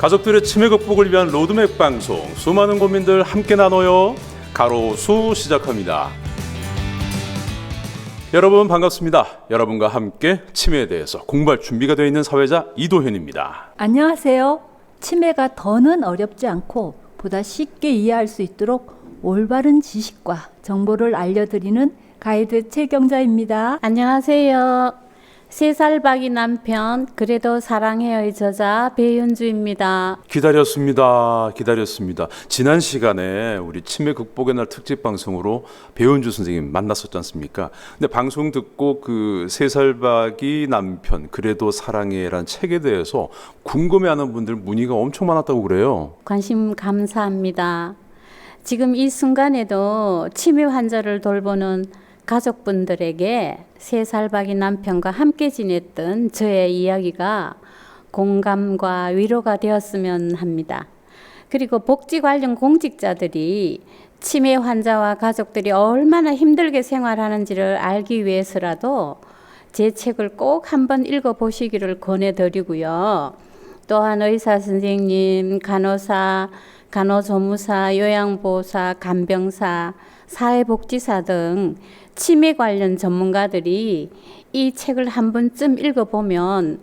가족들의 치매 극복을 위한 로드맵 방송 수많은 고민들 함께 나눠요 가로수 시작합니다 여러분 반갑습니다 여러분과 함께 치매에 대해서 공부할 준비가 되어 있는 사회자 이도현입니다 안녕하세요. 치매가 더는 어렵지 않고 보다 쉽게 이해할 수 있도록 올바른 지식과 정보를 알려드리는 가이드 최경자입니다. 안녕하세요. 세살 박이 남편 그래도 사랑해요의 저자 배윤주입니다. 기다렸습니다 기다렸습니다 지난 시간에 우리 치매 극복의 날 특집 방송으로 배은주 선생님 만났었지 않습니까 근데 방송 듣고 그 세 살박이 남편 그래도 사랑해라는 책에 대해서 궁금해하는 분들 문의가 엄청 많았다고 그래요 관심 감사합니다. 지금 이 순간에도 치매 환자를 돌보는 가족분들에게 세 살 박이 남편과 함께 지냈던 저의 이야기가 공감과 위로가 되었으면 합니다. 그리고 복지 관련 공직자들이 치매 환자와 가족들이 얼마나 힘들게 생활하는지를 알기 위해서라도 제 책을 꼭 한번 읽어보시기를 권해드리고요. 또한 의사 선생님, 간호사, 간호조무사, 요양보호사, 간병사, 사회복지사 등 치매 관련 전문가들이 이 책을 한 번쯤 읽어보면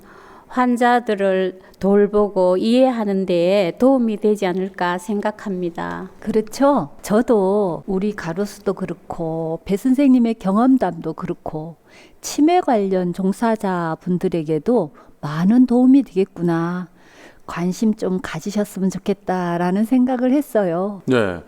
환자들을 돌보고 이해하는 데 도움이 되지 않을까 생각합니다. 그렇죠. 저도 우리 가로수도 그렇고 배 선생님의 경험담도 그렇고 치매 관련 종사자 분들에게도 많은 도움이 되겠구나. 관심 좀 가지셨으면 좋겠다라는 생각을 했어요. 네.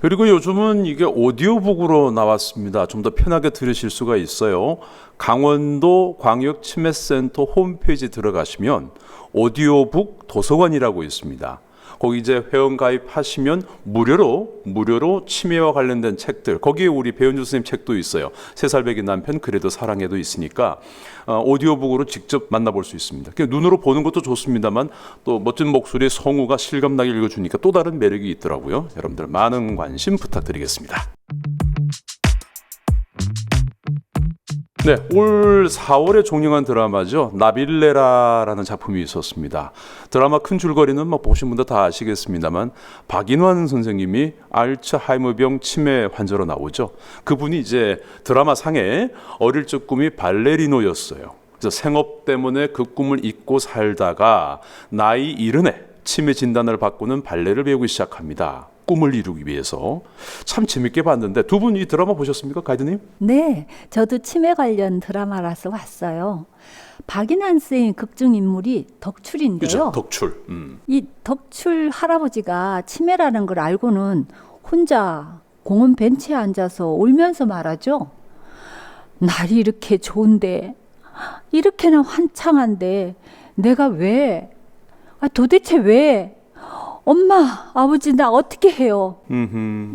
그리고 요즘은 이게 오디오북으로 나왔습니다. 좀 더 편하게 들으실 수가 있어요. 강원도 광역 치매센터 홈페이지 들어가시면 오디오북 도서관이라고 있습니다. 거기 이제 회원 가입하시면 무료로 무료로 치매와 관련된 책들 거기에 우리 배현주 선생님 책도 있어요. 세살배기 남편 그래도 사랑해도 있으니까 어, 오디오북으로 직접 만나볼 수 있습니다. 눈으로 보는 것도 좋습니다만 또 멋진 목소리의 성우가 실감나게 읽어주니까 또 다른 매력이 있더라고요. 여러분들 많은 관심 부탁드리겠습니다. 네, 올 4월에 종영한 드라마죠. 나빌레라라는 작품이 있었습니다. 드라마 큰 줄거리는 뭐 보신 분들 다 아시겠습니다만 박인환 선생님이 알츠하이머병 치매 환자로 나오죠. 그분이 이제 드라마 상에 어릴 적 꿈이 발레리노였어요. 그래서 생업 때문에 그 꿈을 잊고 살다가 나이 이른에 치매 진단을 받고는 발레를 배우기 시작합니다. 꿈을 이루기 위해서 참 재밌게 봤는데 두 분 이 드라마 보셨습니까, 가이드님? 네, 저도 치매 관련 드라마라서 왔어요. 박인환 쌤 극중 인물이 덕출인데요. 그죠, 덕출. 음. 이 덕출 할아버지가 치매라는 걸 알고는 혼자 공원 벤치에 앉아서 울면서 말하죠. 날이 이렇게 좋은데, 이렇게나 환창한데, 내가 왜, 아, 도대체 왜, 엄마, 아버지, 나 어떻게 해요?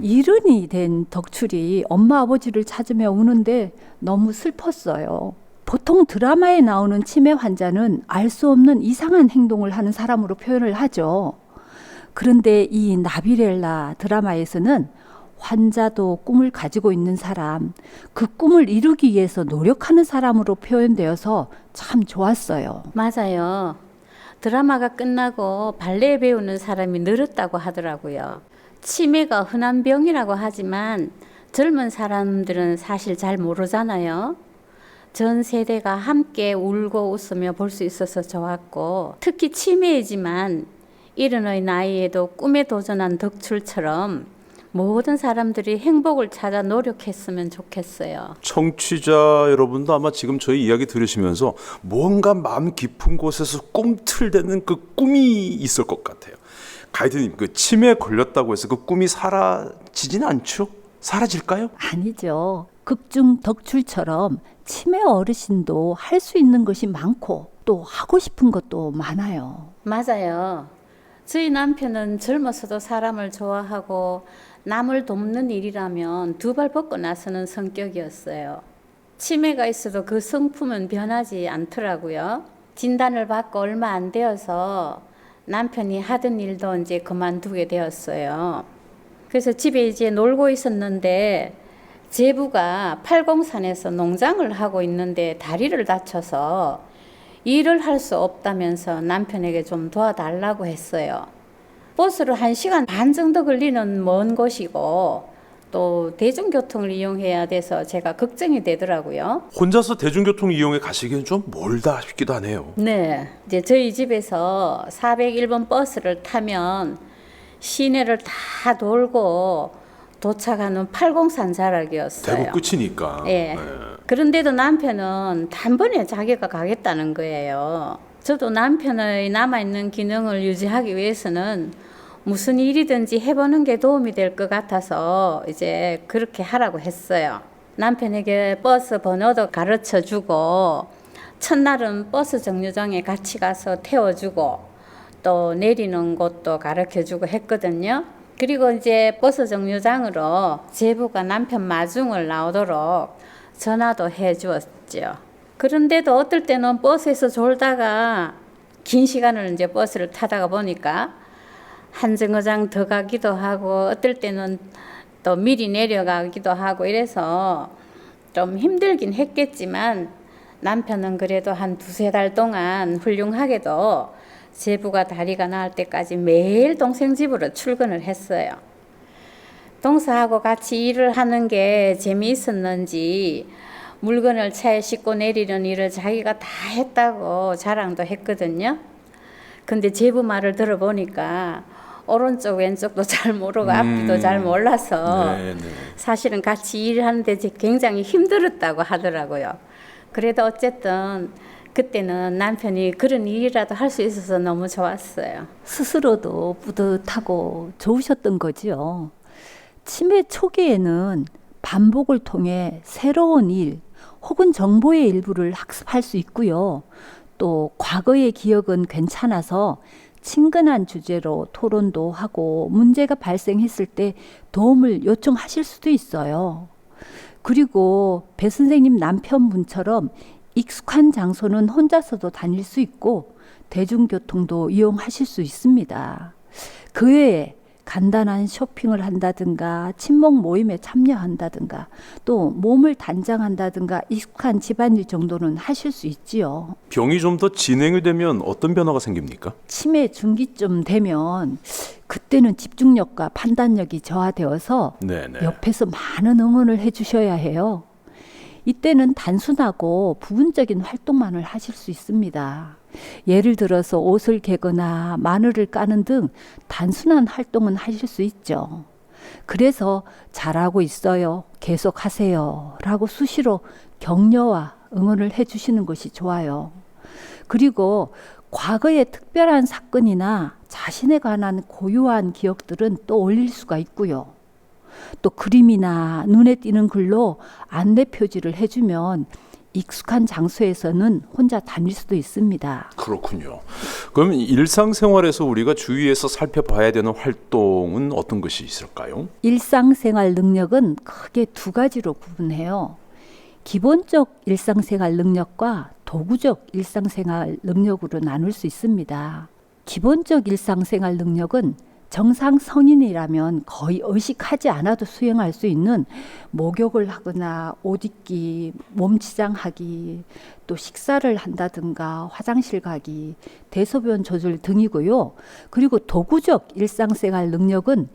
이른이 된 덕출이 엄마 아버지를 찾으며 우는데 너무 슬펐어요. 보통 드라마에 나오는 치매 환자는 알 수 없는 이상한 행동을 하는 사람으로 표현을 하죠. 그런데 이 나비렐라 드라마에서는 환자도 꿈을 가지고 있는 사람, 그 꿈을 이루기 위해서 노력하는 사람으로 표현되어서 참 좋았어요. 맞아요. 드라마가 끝나고 발레 배우는 사람이 늘었다고 하더라고요. 치매가 흔한 병이라고 하지만 젊은 사람들은 사실 잘 모르잖아요. 전 세대가 함께 울고 웃으며 볼 수 있어서 좋았고 특히 치매이지만 이른의 나이에도 꿈에 도전한 덕출처럼 모든 사람들이 행복을 찾아 노력했으면 좋겠어요. 청취자 여러분도 아마 지금 저희 이야기 들으시면서 뭔가 마음 깊은 곳에서 꿈틀대는 그 꿈이 있을 것 같아요. 가이드님, 그 치매에 걸렸다고 해서 그 꿈이 사라지진 않죠? 사라질까요? 아니죠. 극중 덕출처럼 치매 어르신도 할 수 있는 것이 많고 또 하고 싶은 것도 많아요. 맞아요. 저희 남편은 젊어서도 사람을 좋아하고 남을 돕는 일이라면 두 발 벗고 나서는 성격이었어요. 치매가 있어도 그 성품은 변하지 않더라고요. 진단을 받고 얼마 안 되어서 남편이 하던 일도 이제 그만두게 되었어요. 그래서 집에 이제 놀고 있었는데 제부가 팔공산에서 농장을 하고 있는데 다리를 다쳐서 일을 할 수 없다면서 남편에게 좀 도와달라고 했어요. 버스로 한 시간 반 정도 걸리는 먼 곳이고 또 대중교통을 이용해야 돼서 제가 걱정이 되더라고요. 혼자서 대중교통 이용해 가시기엔 좀 멀다 싶기도 하네요. 네. 이제 저희 집에서 401번 버스를 타면 시내를 다 돌고 도착하는 팔공산 자락이었어요. 대구 끝이니까. 예. 네. 그런데도 남편은 단번에 자기가 가겠다는 거예요. 저도 남편의 남아있는 기능을 유지하기 위해서는 무슨 일이든지 해보는 게 도움이 될 것 같아서 이제 그렇게 하라고 했어요. 남편에게 버스 번호도 가르쳐 주고, 첫날은 버스 정류장에 같이 가서 태워주고, 또 내리는 곳도 가르쳐 주고 했거든요. 그리고 이제 버스 정류장으로 제부가 남편 마중을 나오도록 전화도 해 주었죠. 그런데도 어떨 때는 버스에서 졸다가 긴 시간을 이제 버스를 타다가 보니까 한 정거장 더 가기도 하고 어떨 때는 또 미리 내려가기도 하고 이래서 좀 힘들긴 했겠지만 남편은 그래도 한 두세 달 동안 훌륭하게도 제부가 다리가 나을 때까지 매일 동생 집으로 출근을 했어요. 동서하고 같이 일을 하는 게 재미있었는지 물건을 차에 싣고 내리는 일을 자기가 다 했다고 자랑도 했거든요. 근데 제부 말을 들어보니까 오른쪽 왼쪽도 잘 모르고 앞뒤도 잘 몰라서 네, 네. 사실은 같이 일하는데 굉장히 힘들었다고 하더라고요. 그래도 어쨌든 그때는 남편이 그런 일이라도 할 수 있어서 너무 좋았어요. 스스로도 뿌듯하고 좋으셨던 거지요. 치매 초기에는 반복을 통해 새로운 일 혹은 정보의 일부를 학습할 수 있고요. 또 과거의 기억은 괜찮아서 친근한 주제로 토론도 하고 문제가 발생했을 때 도움을 요청하실 수도 있어요. 그리고 배 선생님 남편분처럼 익숙한 장소는 혼자서도 다닐 수 있고 대중교통도 이용하실 수 있습니다. 그 외에 간단한 쇼핑을 한다든가 친목 모임에 참여한다든가 또 몸을 단장한다든가 익숙한 집안일 정도는 하실 수 있지요. 병이 좀 더 진행이 되면 어떤 변화가 생깁니까? 치매 중기쯤 되면 그때는 집중력과 판단력이 저하되어서 네, 네. 옆에서 많은 응원을 해주셔야 해요. 이때는 단순하고 부분적인 활동만을 하실 수 있습니다. 예를 들어서 옷을 개거나 마늘을 까는 등 단순한 활동은 하실 수 있죠. 그래서 잘하고 있어요. 계속 하세요. 라고 수시로 격려와 응원을 해 주시는 것이 좋아요. 그리고 과거의 특별한 사건이나 자신에 관한 고유한 기억들은 또 올릴 수가 있고요. 또 그림이나 눈에 띄는 글로 안내 표지를 해주면 익숙한 장소에서는 혼자 다닐 수도 있습니다. 그렇군요. 그럼 일상생활에서 우리가 주위에서 살펴봐야 되는 활동은 어떤 것이 있을까요? 일상생활 능력은 크게 두 가지로 구분해요. 기본적 일상생활 능력과 도구적 일상생활 능력으로 나눌 수 있습니다. 기본적 일상생활 능력은 정상 성인이라면 거의 의식하지 않아도 수행할 수 있는 목욕을 하거나 옷 입기, 몸치장하기, 또 식사를 한다든가 화장실 가기, 대소변 조절 등이고요. 그리고 도구적 일상생활 능력은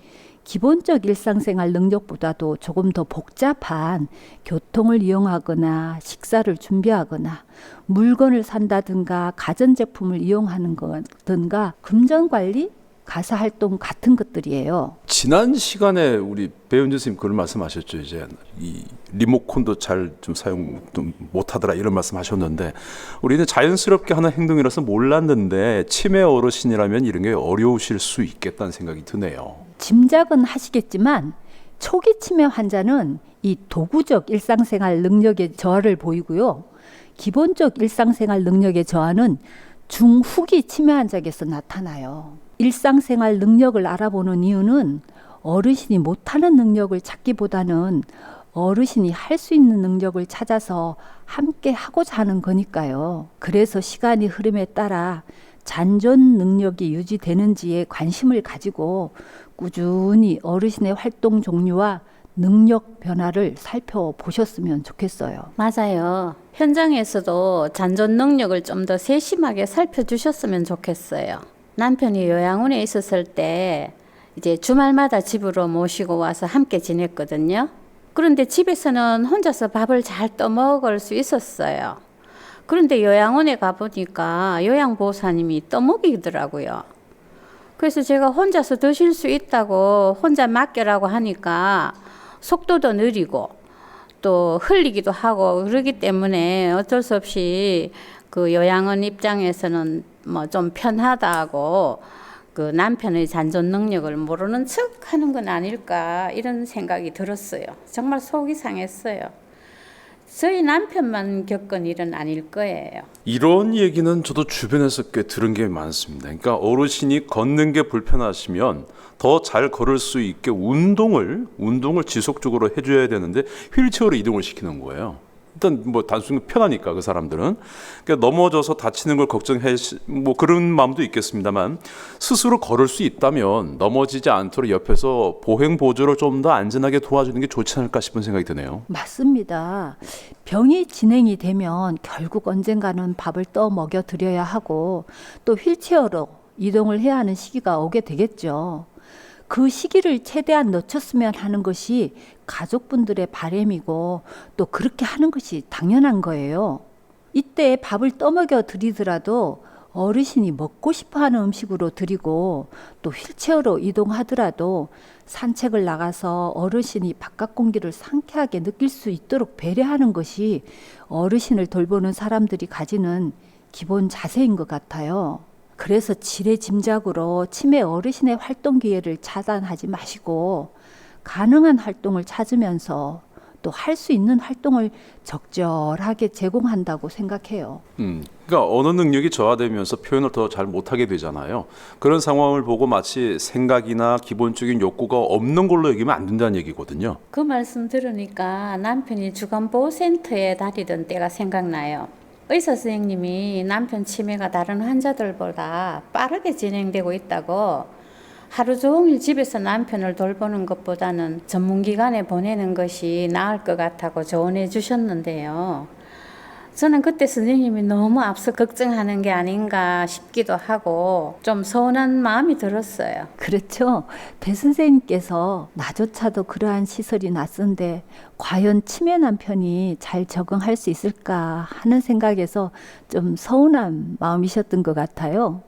기본적 일상생활 능력보다도 조금 더 복잡한 교통을 이용하거나 식사를 준비하거나 물건을 산다든가 가전제품을 이용하는 거든가 금전관리, 가사 활동 같은 것들이에요. 지난 시간에 우리 배은주 선생님 그런 말씀하셨죠. 이제 이 리모컨도 잘 좀 사용 좀 못하더라 이런 말씀하셨는데 우리는 자연스럽게 하는 행동이라서 몰랐는데 치매 어르신이라면 이런 게 어려우실 수 있겠다는 생각이 드네요. 짐작은 하시겠지만 초기 치매 환자는 이 도구적 일상생활 능력의 저하를 보이고요. 기본적 일상생활 능력의 저하는 중후기 치매 환자에게서 나타나요. 일상생활 능력을 알아보는 이유는 어르신이 못하는 능력을 찾기보다는 어르신이 할 수 있는 능력을 찾아서 함께 하고자 하는 거니까요. 그래서 시간이 흐름에 따라 잔존 능력이 유지되는지에 관심을 가지고 꾸준히 어르신의 활동 종류와 능력 변화를 살펴보셨으면 좋겠어요. 맞아요. 현장에서도 잔존 능력을 좀 더 세심하게 살펴주셨으면 좋겠어요. 남편이 요양원에 있었을 때 이제 주말마다 집으로 모시고 와서 함께 지냈거든요. 그런데 집에서는 혼자서 밥을 잘 떠먹을 수 있었어요. 그런데 요양원에 가보니까 요양보호사님이 떠먹이더라고요. 그래서 제가 혼자서 드실 수 있다고 혼자 맡겨라고 하니까 속도도 느리고 또 흘리기도 하고 그러기 때문에 어쩔 수 없이 그 요양원 입장에서는 뭐 좀 편하다고 그 남편의 잔존 능력을 모르는 척 하는 건 아닐까 이런 생각이 들었어요. 정말 속이 상했어요. 저희 남편만 겪은 일은 아닐 거예요. 이런 얘기는 저도 주변에서 꽤 들은 게 많습니다. 그러니까 어르신이 걷는 게 불편하시면 더 잘 걸을 수 있게 운동을 운동을 지속적으로 해줘야 되는데 휠체어로 이동을 시키는 거예요. 일단 뭐 단순히 편하니까 그 사람들은 그러니까 넘어져서 다치는 걸 걱정해 시- 뭐 그런 마음도 있겠습니다만 스스로 걸을 수 있다면 넘어지지 않도록 옆에서 보행 보조를 좀 더 안전하게 도와주는 게 좋지 않을까 싶은 생각이 드네요. 맞습니다. 병이 진행이 되면 결국 언젠가는 밥을 떠 먹여 드려야 하고 또 휠체어로 이동을 해야 하는 시기가 오게 되겠죠. 그 시기를 최대한 놓쳤으면 하는 것이 가족분들의 바램이고 또 그렇게 하는 것이 당연한 거예요. 이때 밥을 떠먹여 드리더라도 어르신이 먹고 싶어 하는 음식으로 드리고 또 휠체어로 이동하더라도 산책을 나가서 어르신이 바깥 공기를 상쾌하게 느낄 수 있도록 배려하는 것이 어르신을 돌보는 사람들이 가지는 기본 자세인 것 같아요. 그래서 지레 짐작으로 치매 어르신의 활동 기회를 차단하지 마시고 가능한 활동을 찾으면서 또 할 수 있는 활동을 적절하게 제공한다고 생각해요. 음, 그러니까 언어 능력이 저하되면서 표현을 더 잘 못하게 되잖아요. 그런 상황을 보고 마치 생각이나 기본적인 욕구가 없는 걸로 여기면 안 된다는 얘기거든요. 그 말씀 들으니까 남편이 주간보호센터에 다니던 때가 생각나요. 의사 선생님이 남편 치매가 다른 환자들보다 빠르게 진행되고 있다고 하루 종일 집에서 남편을 돌보는 것보다는 전문기관에 보내는 것이 나을 것 같다고 조언해 주셨는데요. 저는 그때 선생님이 너무 앞서 걱정하는 게 아닌가 싶기도 하고 좀 서운한 마음이 들었어요. 그렇죠. 배 선생님께서 나조차도 그러한 시설이 낯선데 과연 치매 남편이 잘 적응할 수 있을까 하는 생각에서 좀 서운한 마음이셨던 것 같아요.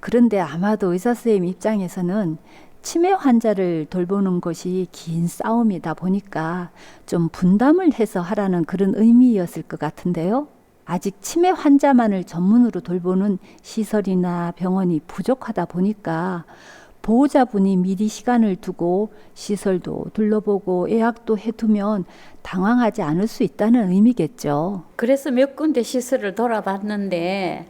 그런데 아마도 의사 선생님 입장에서는 치매 환자를 돌보는 것이 긴 싸움이다 보니까 좀 분담을 해서 하라는 그런 의미였을 것 같은데요. 아직 치매 환자만을 전문으로 돌보는 시설이나 병원이 부족하다 보니까 보호자분이 미리 시간을 두고 시설도 둘러보고 예약도 해두면 당황하지 않을 수 있다는 의미겠죠. 그래서 몇 군데 시설을 돌아봤는데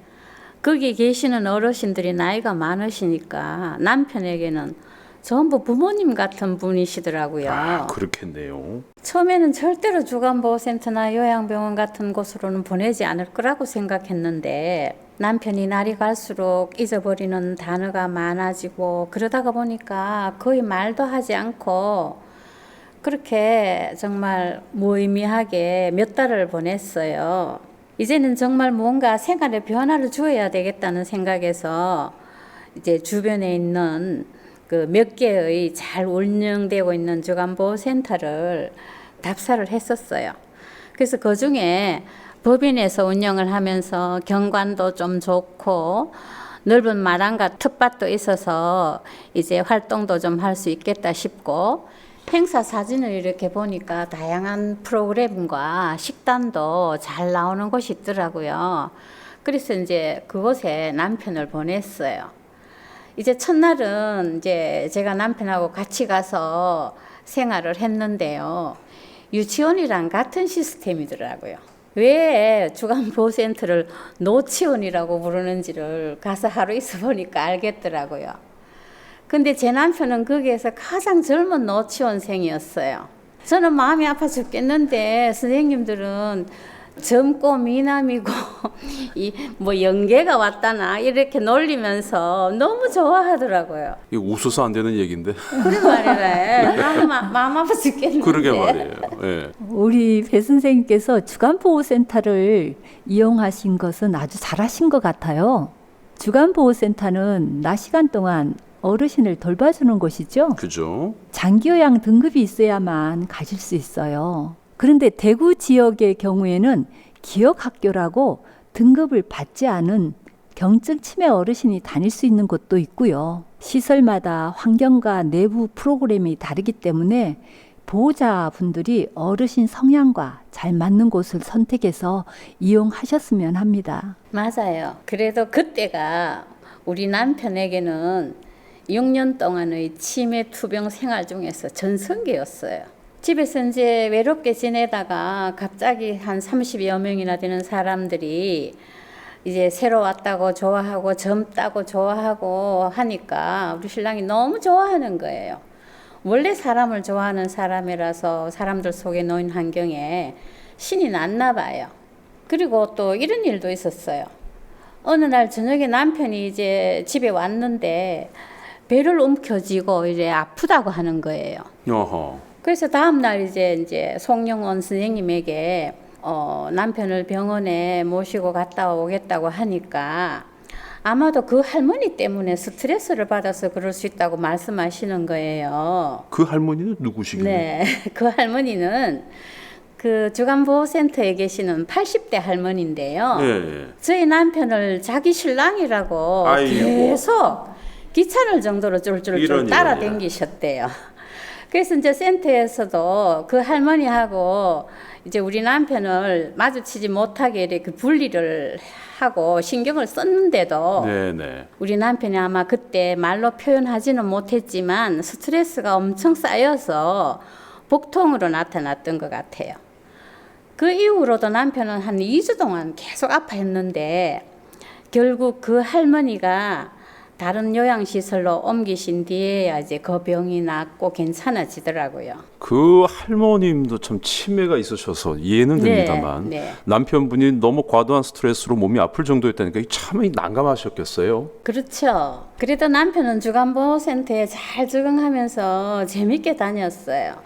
거기 계시는 어르신들이 나이가 많으시니까 남편에게는 전부 부모님 같은 분이시더라고요. 아, 그렇겠네요. 처음에는 절대로 주간보호센터나 요양병원 같은 곳으로는 보내지 않을 거라고 생각했는데 남편이 날이 갈수록 잊어버리는 단어가 많아지고 그러다가 보니까 거의 말도 하지 않고 그렇게 정말 무의미하게 몇 달을 보냈어요. 이제는 정말 뭔가 생활에 변화를 주어야 되겠다는 생각에서 이제 주변에 있는 그 몇 개의 잘 운영되고 있는 주간보호센터를 답사를 했었어요. 그래서 그 중에 법인에서 운영을 하면서 경관도 좀 좋고 넓은 마당과 텃밭도 있어서 이제 활동도 좀 할 수 있겠다 싶고 행사 사진을 이렇게 보니까 다양한 프로그램과 식단도 잘 나오는 곳이 있더라고요. 그래서 이제 그곳에 남편을 보냈어요. 이제 첫날은 이제 제가 남편하고 같이 가서 생활을 했는데요. 유치원이랑 같은 시스템이더라고요. 왜 주간 보호센터를 노치원이라고 부르는지를 가서 하루 있어 보니까 알겠더라고요. 근데 제 남편은 거기에서 가장 젊은 노치원생이었어요. 저는 마음이 아파 죽겠는데 선생님들은 젊고 미남이고 이 뭐 연계가 왔다나 이렇게 놀리면서 너무 좋아하더라고요. 이거 웃어서 안 되는 얘기인데. 그런 말이래. 너무 마, 마음 아파 죽겠는데. 그러게 말이에요. 예. 우리 배 선생님께서 주간보호센터를 이용하신 것은 아주 잘하신 것 같아요. 주간보호센터는 낮 시간 동안 어르신을 돌봐주는 곳이죠. 그죠? 장기요양 등급이 있어야만 가실 수 있어요. 그런데 대구 지역의 경우에는 기억학교라고 등급을 받지 않은 경증 치매 어르신이 다닐 수 있는 곳도 있고요. 시설마다 환경과 내부 프로그램이 다르기 때문에 보호자분들이 어르신 성향과 잘 맞는 곳을 선택해서 이용하셨으면 합니다. 맞아요. 그래도 그때가 우리 남편에게는 6년 동안의 치매 투병 생활 중에서 전성기였어요. 집에서 이제 외롭게 지내다가 갑자기 한 30여 명이나 되는 사람들이 이제 새로 왔다고 좋아하고 젊다고 좋아하고 하니까 우리 신랑이 너무 좋아하는 거예요. 원래 사람을 좋아하는 사람이라서 사람들 속에 놓인 환경에 신이 났나 봐요. 그리고 또 이런 일도 있었어요. 어느 날 저녁에 남편이 이제 집에 왔는데 배를 움켜쥐고 이제 아프다고 하는 거예요. 어허. 그래서 다음 날 이제 이제 송영원 선생님에게 어, 남편을 병원에 모시고 갔다 오겠다고 하니까 아마도 그 할머니 때문에 스트레스를 받아서 그럴 수 있다고 말씀하시는 거예요. 그 할머니는 누구시길래? 네, 그 할머니는 그 주간보호센터에 계시는 80대 할머니인데요. 예, 예. 저희 남편을 자기 신랑이라고 아이고. 계속 귀찮을 정도로 쫄쫄쫄 따라댕기셨대요. 그래서 이제 센터에서도 그 할머니하고 이제 우리 남편을 마주치지 못하게 이렇게 분리를 하고 신경을 썼는데도 네, 네. 우리 남편이 아마 그때 말로 표현하지는 못했지만 스트레스가 엄청 쌓여서 복통으로 나타났던 것 같아요. 그 이후로도 남편은 한 2주 동안 계속 아파했는데 결국 그 할머니가 다른 요양시설로 옮기신 뒤에야 이제 그 병이 낫고 괜찮아지더라고요. 그 할머님도 참 치매가 있으셔서 이해는 네, 됩니다만 네. 남편분이 너무 과도한 스트레스로 몸이 아플 정도였다니까 참 난감하셨겠어요. 그렇죠. 그래도 남편은 주간보호센터에 잘 적응하면서 재밌게 다녔어요.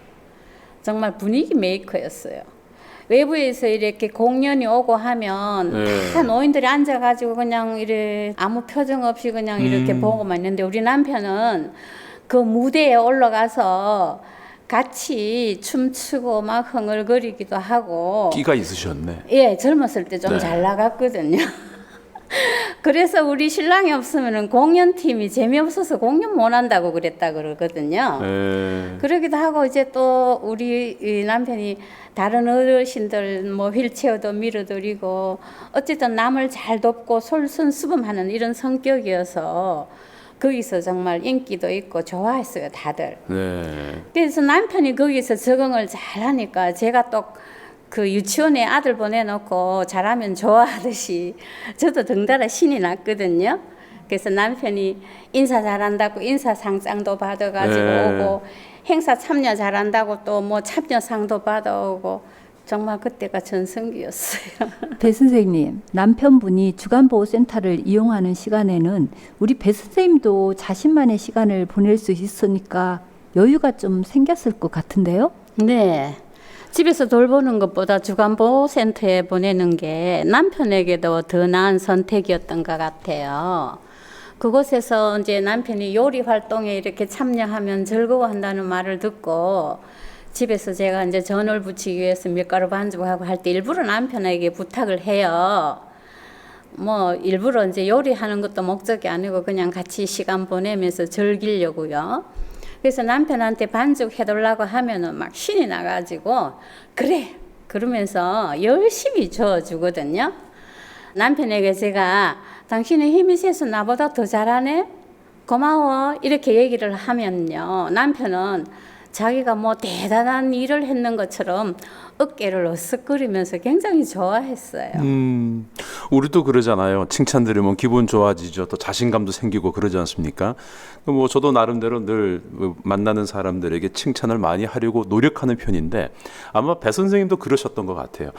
정말 분위기 메이커였어요. 외부에서 이렇게 공연이 오고 하면 네. 다 노인들이 앉아가지고 그냥 이래 아무 표정 없이 그냥 이렇게 음. 보고만 있는데 우리 남편은 그 무대에 올라가서 같이 춤추고 막 흥얼거리기도 하고 끼가 있으셨네. 예, 젊었을 때 좀 네. 잘 나갔거든요. 그래서 우리 신랑이 없으면 공연팀이 재미없어서 공연 못 한다고 그랬다 그러거든요. 네. 그러기도 하고 이제 또 우리 이 남편이 다른 어르신들 뭐 휠체어도 밀어드리고 어쨌든 남을 잘 돕고 솔선수범하는 이런 성격이어서 거기서 정말 인기도 있고 좋아했어요 다들. 네. 그래서 남편이 거기서 적응을 잘 하니까 제가 또 그 유치원에 아들 보내놓고 잘하면 좋아하듯이 저도 덩달아 신이 났거든요. 그래서 남편이 인사 잘한다고 인사상장도 받아가지고 네. 오고 행사 참여 잘한다고 또 뭐 참여상도 받아오고 정말 그때가 전성기였어요. 배 선생님, 남편분이 주간보호센터를 이용하는 시간에는 우리 배 선생님도 자신만의 시간을 보낼 수 있으니까 여유가 좀 생겼을 것 같은데요? 네. 집에서 돌보는 것보다 주간보호센터에 보내는 게 남편에게도 더 나은 선택이었던 것 같아요. 그곳에서 이제 남편이 요리 활동에 이렇게 참여하면 즐거워한다는 말을 듣고 집에서 제가 이제 전을 부치기 위해서 밀가루 반죽하고 할 때 일부러 남편에게 부탁을 해요. 뭐 일부러 이제 요리하는 것도 목적이 아니고 그냥 같이 시간 보내면서 즐기려고요. 그래서 남편한테 반죽 해달라고 하면은 막 신이 나가지고 그래 그러면서 열심히 저어주거든요. 남편에게 제가 당신의 힘이 세서 나보다 더 잘하네? 고마워. 이렇게 얘기를 하면요. 남편은 자기가 뭐 대단한 일을 했는 것처럼 어깨를 어쓱거리면서 굉장히 좋아했어요. 음, 우리도 그러잖아요. 칭찬 들으면 기분 좋아지죠. 또 자신감도 생기고 그러지 않습니까? 그뭐 저도 나름대로 늘 만나는 사람들에게 칭찬을 많이 하려고 노력하는 편인데 아마 배 선생님도 그러셨던 것 같아요.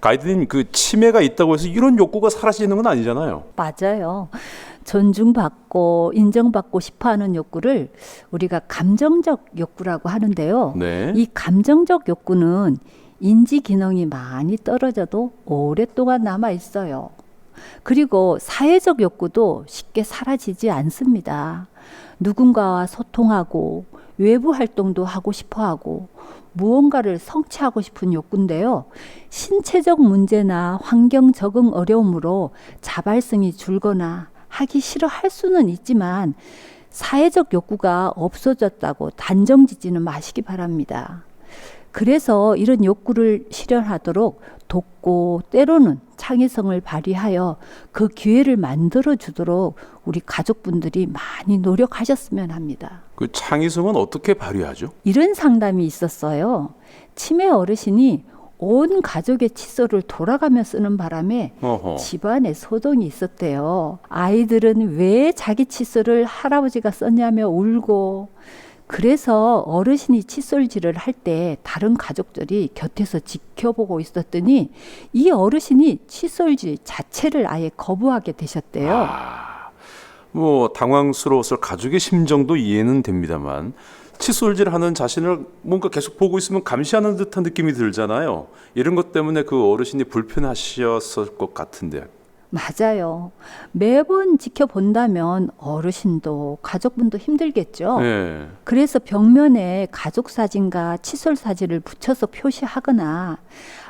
가이드님 그 치매가 있다고 해서 이런 욕구가 사라지는 건 아니잖아요. 맞아요. 존중받고 인정받고 싶어 하는 욕구를 우리가 감정적 욕구라고 하는데요. 네. 이 감정적 욕구는 인지 기능이 많이 떨어져도 오랫동안 남아 있어요. 그리고 사회적 욕구도 쉽게 사라지지 않습니다. 누군가와 소통하고 외부 활동도 하고 싶어 하고 무언가를 성취하고 싶은 욕구인데요. 신체적 문제나 환경 적응 어려움으로 자발성이 줄거나 하기 싫어 할 수는 있지만 사회적 욕구가 없어졌다고 단정 짓지는 마시기 바랍니다. 그래서 이런 욕구를 실현하도록 돕고 때로는 창의성을 발휘하여 그 기회를 만들어 주도록 우리 가족분들이 많이 노력하셨으면 합니다. 그 창의성은 어떻게 발휘하죠? 이런 상담이 있었어요. 치매 어르신이 온 가족의 칫솔을 돌아가며 쓰는 바람에 어허. 집안에 소동이 있었대요. 아이들은 왜 자기 칫솔을 할아버지가 썼냐며 울고 그래서 어르신이 칫솔질을 할 때 다른 가족들이 곁에서 지켜보고 있었더니 이 어르신이 칫솔질 자체를 아예 거부하게 되셨대요. 아, 뭐 당황스러웠을 가족의 심정도 이해는 됩니다만 칫솔질하는 자신을 뭔가 계속 보고 있으면 감시하는 듯한 느낌이 들잖아요. 이런 것 때문에 그 어르신이 불편하셨을 것 같은데. 맞아요. 매번 지켜본다면 어르신도 가족분도 힘들겠죠. 네. 그래서 벽면에 가족 사진과 칫솔 사진을 붙여서 표시하거나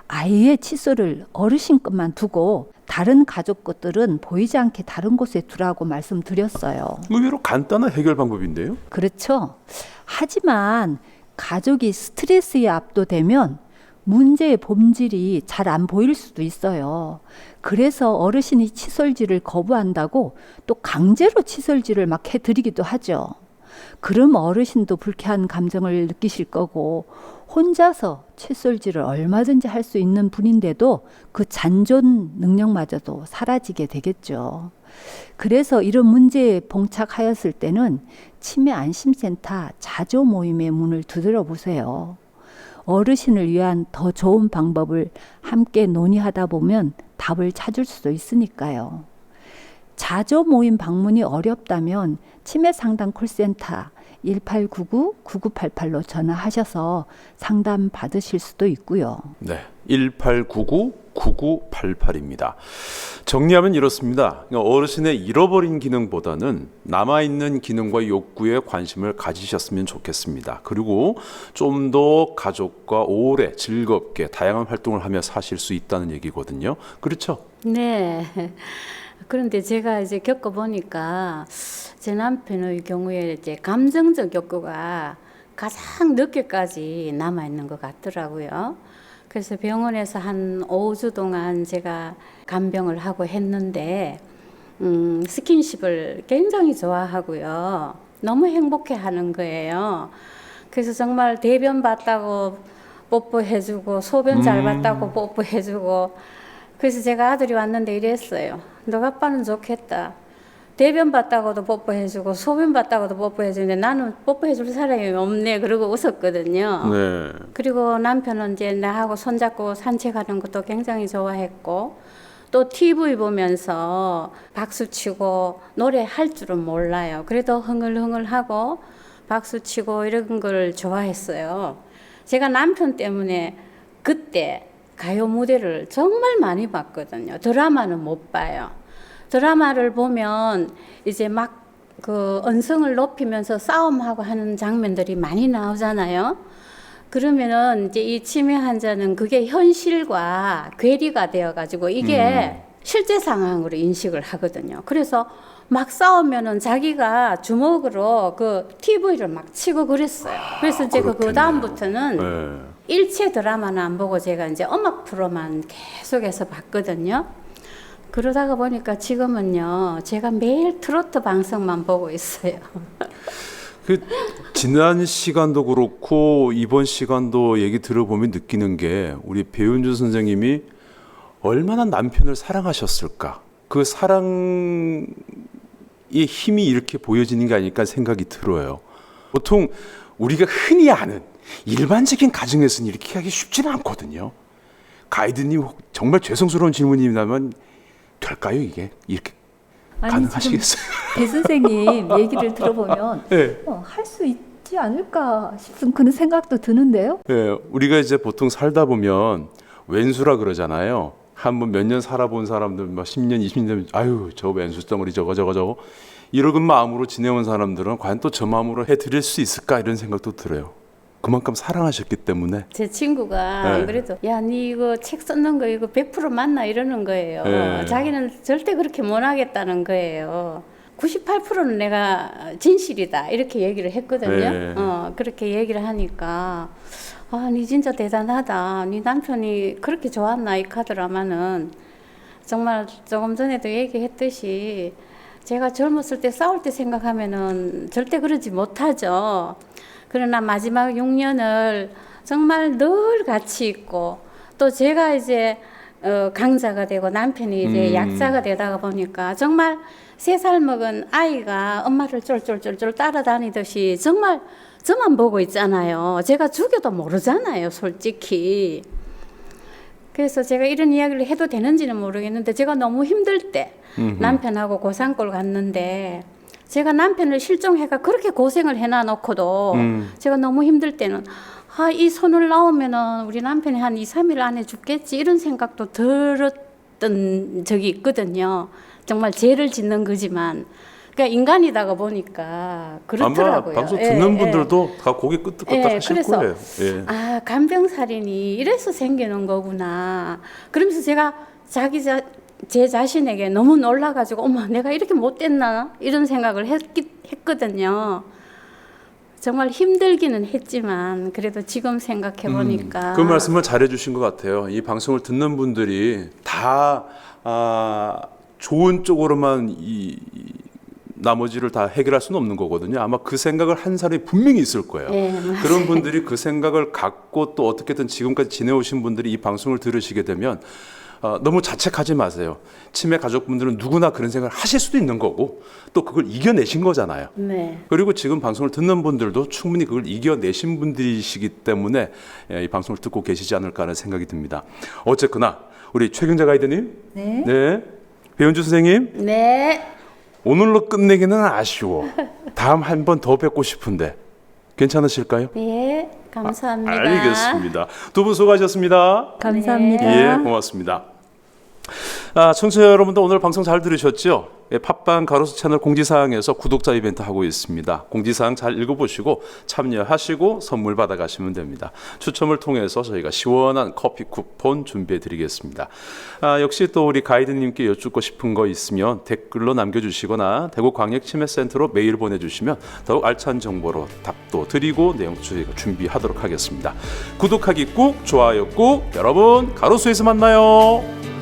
아이의 칫솔을 어르신 것만 두고 다른 가족 것들은 보이지 않게 다른 곳에 두라고 말씀드렸어요. 의외로 간단한 해결 방법인데요. 그렇죠. 하지만 가족이 스트레스에 압도되면 문제의 본질이 잘 안 보일 수도 있어요. 그래서 어르신이 칫솔질을 거부한다고 또 강제로 칫솔질을 막 해드리기도 하죠. 그럼 어르신도 불쾌한 감정을 느끼실 거고 혼자서 칫솔질을 얼마든지 할 수 있는 분인데도 그 잔존 능력마저도 사라지게 되겠죠. 그래서 이런 문제에 봉착하였을 때는 치매 안심센터 자조 모임의 문을 두드려 보세요. 어르신을 위한 더 좋은 방법을 함께 논의하다 보면 답을 찾을 수도 있으니까요. 자조 모임 방문이 어렵다면 치매 상담 콜센터 1899-9988로 전화하셔서 상담 받으실 수도 있고요. 네. 1899-9988입니다. 정리하면 이렇습니다. 그러니까 어르신의 잃어버린 기능보다는 남아있는 기능과 욕구에 관심을 가지셨으면 좋겠습니다. 그리고 좀 더 가족과 오래 즐겁게 다양한 활동을 하며 사실 수 있다는 얘기거든요. 그렇죠? 네. 그런데 제가 이제 겪어보니까 제 남편의 경우에 이제 감정적 욕구가 가장 늦게까지 남아있는 것 같더라고요. 그래서 병원에서 한 5주 동안 제가 간병을 하고 했는데, 음, 스킨십을 굉장히 좋아하고요. 너무 행복해 하는 거예요. 그래서 정말 대변 봤다고 뽀뽀해주고, 소변 잘 봤다고 뽀뽀해주고, 그래서 제가 아들이 왔는데 이랬어요. 너 아빠는 좋겠다. 대변 봤다고도 뽀뽀해주고 소변 봤다고도 뽀뽀해주는데 나는 뽀뽀해줄 사람이 없네. 그러고 웃었거든요. 네. 그리고 남편은 이제 나하고 손잡고 산책하는 것도 굉장히 좋아했고 또 TV 보면서 박수 치고 노래 할 줄은 몰라요. 그래도 흥얼흥얼하고 박수 치고 이런 걸 좋아했어요. 제가 남편 때문에 그때 가요 무대를 정말 많이 봤거든요. 드라마는 못 봐요. 드라마를 보면 이제 막 그 언성을 높이면서 싸움하고 하는 장면들이 많이 나오잖아요. 그러면은 이제 이 치매 환자는 그게 현실과 괴리가 되어가지고 이게 실제 상황으로 인식을 하거든요. 그래서 막 싸우면은 자기가 주먹으로 그 TV를 막 치고 그랬어요. 그래서 제가 그 그렇겠네요. 다음부터는 네. 일체 드라마는 안 보고 제가 이제 음악 프로만 계속해서 봤거든요. 그러다가 보니까 지금은요, 제가 매일 트로트 방송만 보고 있어요. 그 지난 시간도 그렇고 이번 시간도 얘기 들어보면 느끼는 게 우리 배윤주 선생님이 얼마나 남편을 사랑하셨을까. 그 사랑의 힘이 이렇게 보여지는 게 아닐까 생각이 들어요. 보통 우리가 흔히 아는 일반적인 가정에서는 이렇게 하기 쉽지는 않거든요. 가이드님 혹- 정말 죄송스러운 질문이라면 될까요 이게 이렇게 가능하시겠어요? 배 선생님 얘기를 들어보면 네. 어, 할수 있지 않을까 싶은 그런 생각도 드는데요. 예, 우리가 이제 보통 살다 보면 왼수라 그러잖아요. 한번 몇 년 살아본 사람들 막 10년, 20년 아유, 저 왼수 덩어리 저거 저거 저거 이러은 마음으로 지내온 사람들은 과연 또 저 마음으로 해 드릴 수 있을까 이런 생각도 들어요. 그만큼 사랑하셨기 때문에 제 친구가 네. 안 그래도 야니 이거 책 썼는 거 이거 100% 맞나 이러는 거예요. 네. 자기는 절대 그렇게 못 하겠다는 거예요. 98%는 내가 진실이다 이렇게 얘기를 했거든요. 네. 어, 그렇게 얘기를 하니까 아, 니 진짜 대단하다. 니 남편이 그렇게 좋았나 이 카드라마는 정말 조금 전에도 얘기했듯이 제가 젊었을 때 싸울 때 생각하면은 절대 그러지 못하죠. 그러나 마지막 6년을 정말 늘 같이 있고 또 제가 이제 어, 강자가 되고 남편이 이제 음. 약자가 되다가 보니까 정말 세 살 먹은 아이가 엄마를 쫄쫄쫄쫄 따라다니듯이 정말 저만 보고 있잖아요. 제가 죽여도 모르잖아요, 솔직히. 그래서 제가 이런 이야기를 해도 되는지는 모르겠는데 제가 너무 힘들 때 남편하고 고산골 갔는데 제가 남편을 실종해가 그렇게 고생을 해놔 놓고도 음. 제가 너무 힘들 때는 아, 이 손을 나오면은 우리 남편이 한 2, 3일 안에 죽겠지 이런 생각도 들었던 적이 있거든요. 정말 죄를 짓는 거지만 그러니까 인간이다가 보니까 그렇더라고요. 아마 방송 예, 듣는 예. 분들도 다 고개 끄덕끄덕 예, 하실 그래서 거예요. 예. 아 간병살인이 이래서 생기는 거구나. 그러면서 제가 자기 자, 제 자신에게 너무 놀라가지고 어머 내가 이렇게 못됐나 이런 생각을 했기, 했거든요. 정말 힘들기는 했지만 그래도 지금 생각해 보니까 그 말씀을 잘해 주신 것 같아요. 이 방송을 듣는 분들이 다 아, 좋은 쪽으로만 이, 이 나머지를 다 해결할 수는 없는 거거든요. 아마 그 생각을 한 사람이 분명히 있을 거예요. 예, 맞아요. 그런 분들이 그 생각을 갖고 또 어떻게든 지금까지 지내오신 분들이 이 방송을 들으시게 되면 어, 너무 자책하지 마세요. 치매 가족분들은 누구나 그런 생각을 하실 수도 있는 거고 또 그걸 이겨내신 거잖아요. 네. 그리고 지금 방송을 듣는 분들도 충분히 그걸 이겨내신 분들이시기 때문에 예, 이 방송을 듣고 계시지 않을까 하는 생각이 듭니다. 어쨌거나 우리 최경자 가이드님, 네. 네, 배현주 선생님 네. 오늘로 끝내기는 아쉬워. 다음 한 번 더 뵙고 싶은데 괜찮으실까요? 네. 감사합니다. 알겠습니다. 두 분 수고하셨습니다. 감사합니다. 예, 고맙습니다. 아, 청취자 여러분들 오늘 방송 잘 들으셨죠? 예, 팟빵 가로수 채널 공지사항에서 구독자 이벤트 하고 있습니다. 공지사항 잘 읽어보시고 참여하시고 선물 받아가시면 됩니다. 추첨을 통해서 저희가 시원한 커피 쿠폰 준비해 드리겠습니다. 아, 역시 또 우리 가이드님께 여쭙고 싶은 거 있으면 댓글로 남겨주시거나 대구광역치매센터로 메일 보내주시면 더욱 알찬 정보로 답도 드리고 내용 저희가 준비하도록 하겠습니다. 구독하기 꾹, 좋아요 꾹, 여러분 가로수에서 만나요.